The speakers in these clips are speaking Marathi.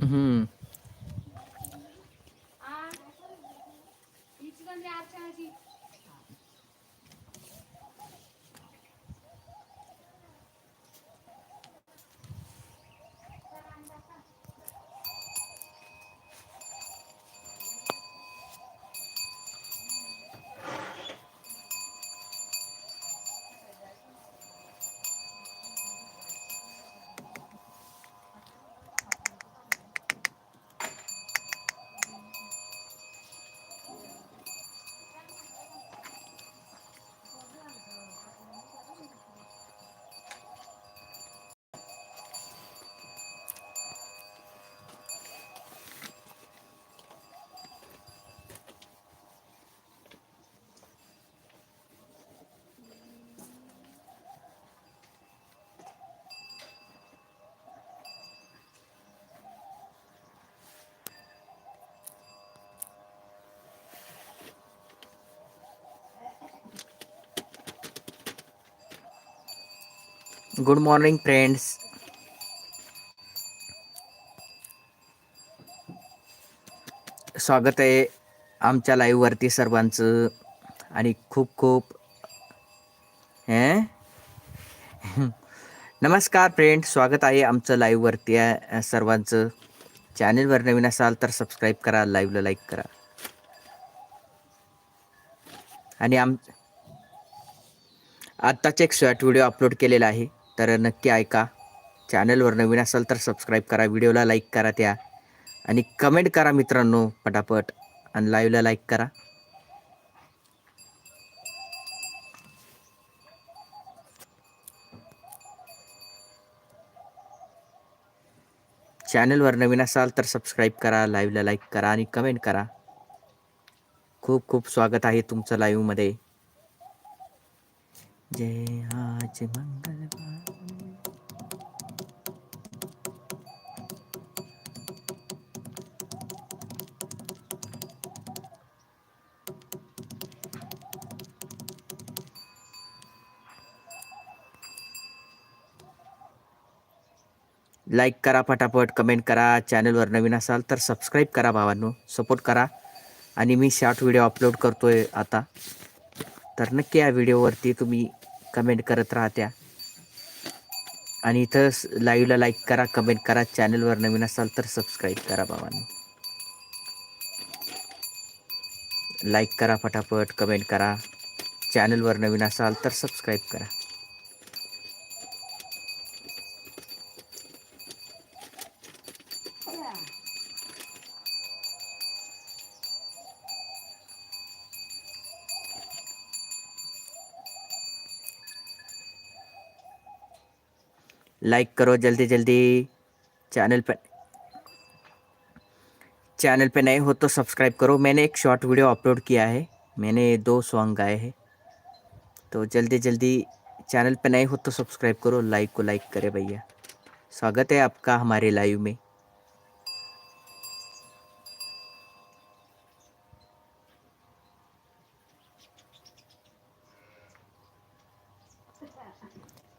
Mm-hmm. गुड मॉर्निंग फ्रेंड्स स्वागत आहे आमच्या लाईव्हवरती सर्वांचं. आणि खूप खूप हे? नमस्कार फ्रेंड स्वागत आहे आमचं लाईव्हवरती आहे सर्वांचं. चॅनलवर नवीन असाल तर सबस्क्राईब करा लाईव्हला लाईक करा. आणि आम आत्ताच एक शॉर्ट व्हिडिओ अपलोड केलेला आहे. तर नक्की ऐका. चॅनलवर नवीन असाल तर सबस्क्राईब करा व्हिडिओला लाईक करा त्या. आणि कमेंट करा मित्रांनो पटापट. आणि लाईव्हला लाईक करा. चॅनलवर नवीन असाल तर सबस्क्राईब करा लाईव्हला लाईक करा आणि कमेंट करा. खूप खूप स्वागत आहे तुमचं लाईव्हमध्ये जय आज मंगलवार. लाईक करा पटापट कमेंट करा चॅनलवर नवीन असाल तर सबस्क्राईब करा भावांनो सपोर्ट करा. आणि मी शॉर्ट व्हिडिओ अपलोड करतो आहे आता. तर नक्की या व्हिडिओवरती तुम्ही कमेंट करत राहत्या. आणि इथं लाईव्हला लाईक करा कमेंट करा चॅनलवर नवीन असाल तर सबस्क्राईब करा भावांनो. लाईक करा फटाफट कमेंट करा. चॅनलवर नवीन असाल तर सबस्क्राईब करा. लाइक करो जल्दी जल्दी। चैनल पर चैनल पे नए हो तो सब्सक्राइब करो। मैंने एक शॉर्ट वीडियो अपलोड किया है। मैंने दो सॉन्ग गाए हैं। तो जल्दी जल्दी चैनल पे नए हो तो सब्सक्राइब करो। लाइक को लाइक करें भैया। स्वागत है आपका हमारे लाइव में।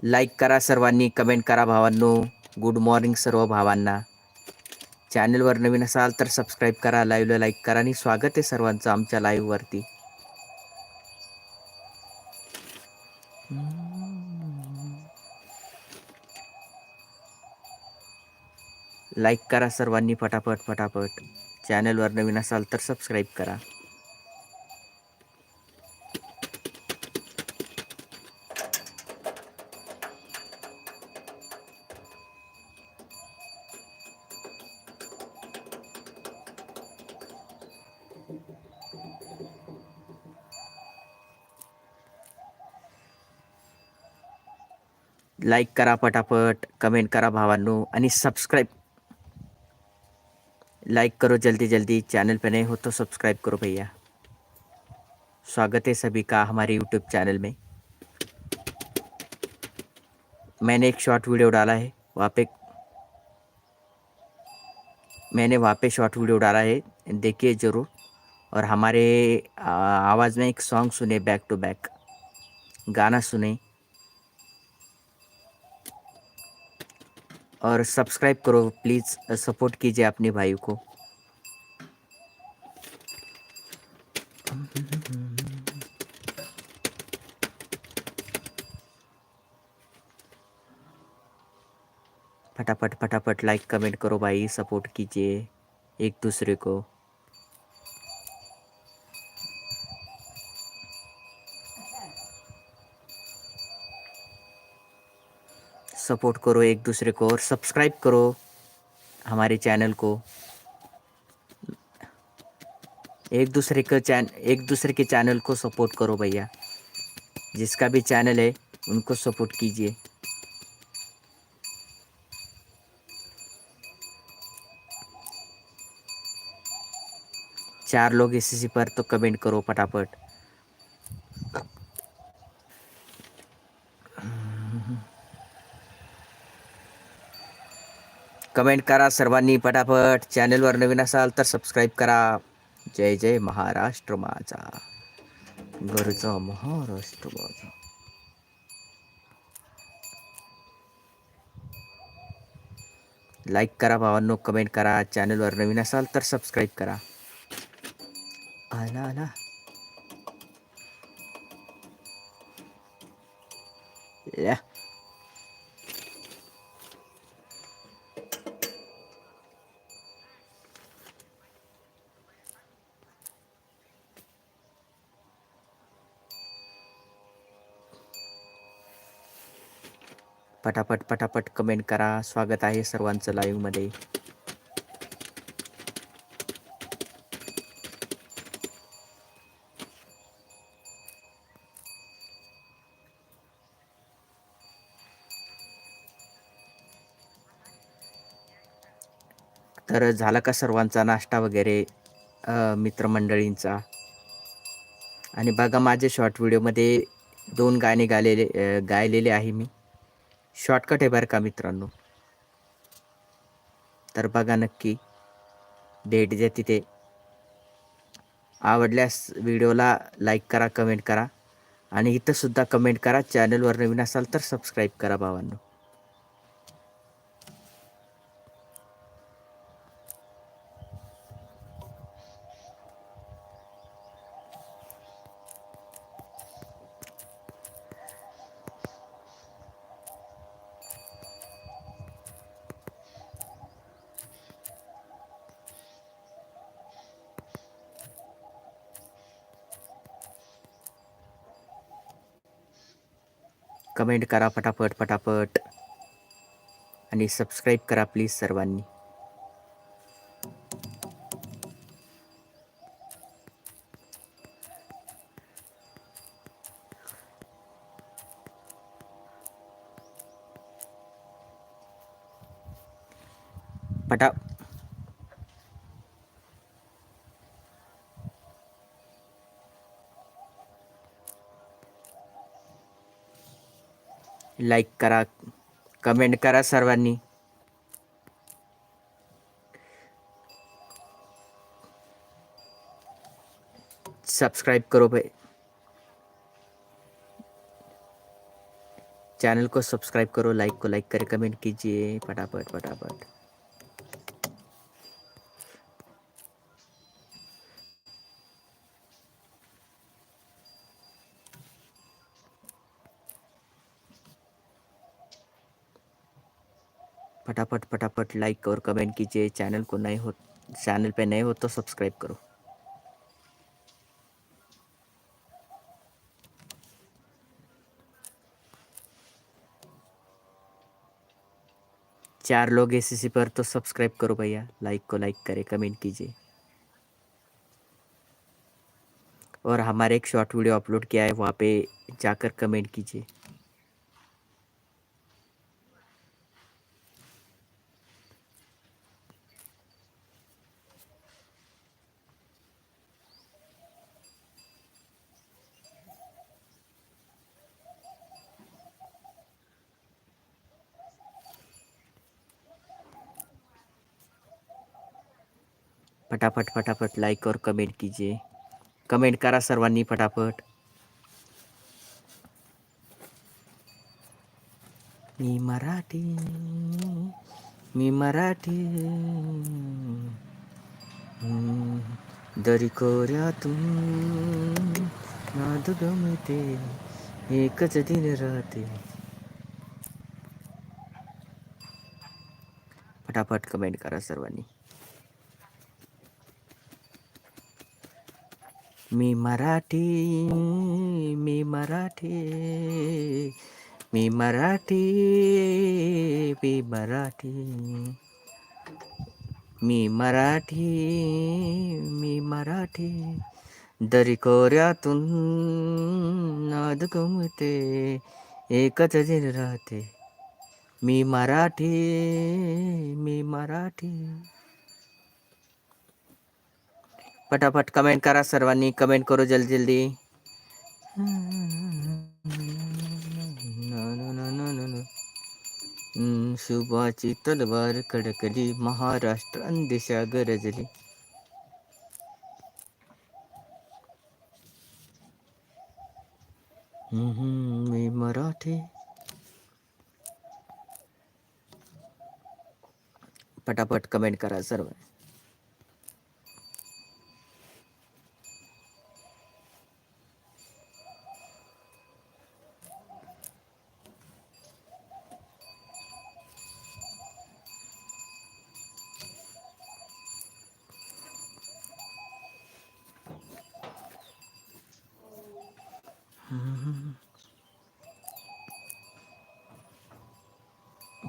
लाईक करा सर्वांनी कमेंट करा भावांनो. गुड मॉर्निंग सर्व भावांना. चॅनलवर नवीन असाल तर सबस्क्राईब करा लाईव्हला लाईक करा आणि स्वागत आहे सर्वांचं आमच्या लाईव्हवरती लाईक करा सर्वांनी फटाफट फटाफट. चॅनलवर नवीन असाल तर सबस्क्राईब करा. लाईक करा पटापट कमेंट करा भावांनो आणि सब्सक्राइब लाइक करो जल्दी जल्दी चैनल पे नहीं हो तो सब्सक्राइब करो भैया. स्वागत है सभी का हमारे यूट्यूब चैनल में. मैंने एक शॉर्ट वीडियो डाला है वहाँ पे मैंने वहाँ पे शॉर्ट वीडियो डाला है देखिए ज़रूर. और हमारे आवाज़ में एक सॉन्ग सुने बैक टू बैक गाना सुने और सब्सक्राइब करो, प्लीज़ सपोर्ट कीजिए अपने भाई को। फटाफट फटाफट लाइक कमेंट करो भाई, सपोर्ट कीजिए एक दूसरे को। सपोर्ट करो एक दूसरे को और सब्सक्राइब करो हमारे चैनल को। एक दूसरे के चैन, एक दूसरे के चैनल को सपोर्ट करो भैया। जिसका भी चैनल है, उनको सपोर्ट कीजिए। चार लोग इसी पर तो कमेंट करो फटाफट। कमेंट करा सर्वांनी पटापट चॅनलवर नवीन असाल तर सबस्क्राईब करा. जय जय महाराष्ट्र माझा. गरजा महाराष्ट्र माझा. लाईक करा भावांनो कमेंट करा. चॅनलवर नवीन असाल तर सबस्क्राईब करा. आला आला. Yeah. पटापट पटापट कमेंट करा. स्वागत आहे सर्वांचं लाईव्हमध्ये तर झाला का सर्वांचा नाश्ता वगैरे मित्रमंडळींचा? आणि बघा माझे शॉर्ट व्हिडिओमध्ये दोन गाणे गालेले गायलेले आहे मी. शॉर्टकट आहे बरं का मित्रांनो. तर बघा नक्की भेट द्या तिथे आवडल्यास व्हिडिओला लाईक करा कमेंट करा. आणि इथंसुद्धा कमेंट करा. चॅनलवर नवीन असाल तर सबस्क्राईब करा भावांनो. कमेंट करा पटापट पटापट आणि सबस्क्राईब करा प्लीज सर्वांनी. लाईक करा कमेंट करा सर्वानी. सब्सक्राइब करो भाई. चैनल को सब्सक्राइब करो लाइक को लाइक करे कमेंट कीजिए, फटाफट फटाफट. फटाफट फटाफट लाइक और कमेंट कीजिए। चैनल को नए हो चैनल पे नए हो तो सब्सक्राइब करो। चार लोग एसीसी पर तो सब्सक्राइब करो भैया। लाइक को लाइक करें कमेंट कीजिए। और हमारे एक शॉर्ट वीडियो अपलोड किया है, वहाँ पे जाकर कमेंट कीजिए। फटाफट फटाफट लाइक और कमेंट कीजिए. कमेंट करा सर्वांनी फटाफट. मी मराठी मी मराठी. हम्म, दरी कोऱ्यातून नाद गमते एकच दिन राहते. फटाफट कमेंट करा सर्वांनी. मी मराठी मी मराठी मी मराठी मी मराठी. मी मराठी मी मराठी. दरी कोऱ्यातून नाद गमते एकच दिन राहते. मी मराठी मी मराठी. पटापट कमेंट करा सर्वांनी कमेंट करो जल्दी जल्दी. हम्म, शुभाची तलवार कडकली महाराष्ट्र अंदिशा गरजली हम्म, मी मराठी. पटापट कमेंट करा सर्व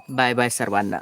बाय बाय सर्वांना